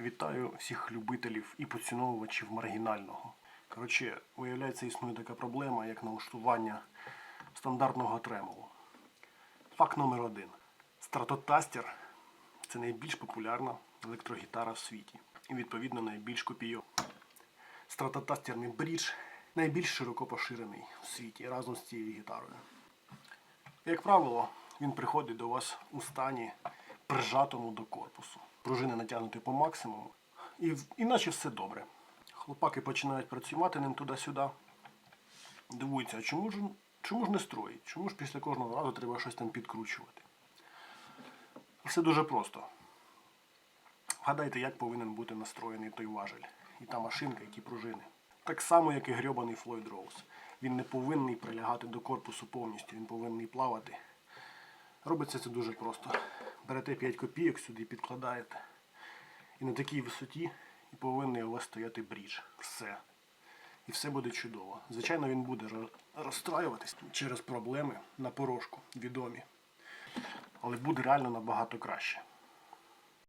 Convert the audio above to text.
Вітаю всіх любителів і поціновувачів маргінального. Коротше, виявляється, існує така проблема, як налаштування стандартного тремолу. Факт номер один. Стратотастер це найбільш популярна електрогітара в світі. І відповідно найбільш копійована. Стратотастерний брідж найбільш широко поширений в світі разом з цією гітарою. Як правило, він приходить до вас у стані прижатому до корпусу. Пружини натягнуті по максимуму, і, іначе все добре. Хлопаки починають працювати ним туди-сюди. Дивуються, а чому ж, чому ж не строїть? Чому ж після кожного разу треба щось там підкручувати? Все дуже просто. Вгадайте, як повинен бути настроєний той важель. І та машинка, і ті пружини. Так само, як і грьобаний Флойд Роуз. Він не повинний прилягати до корпусу повністю, він повинний плавати. Робиться це дуже просто. Берете 5 копійок сюди, підкладаєте. І на такій висоті і повинен у вас стояти брідж. Все. І все буде чудово. Звичайно, він буде розстраюватись через проблеми на порошку, відомі. Але буде реально набагато краще.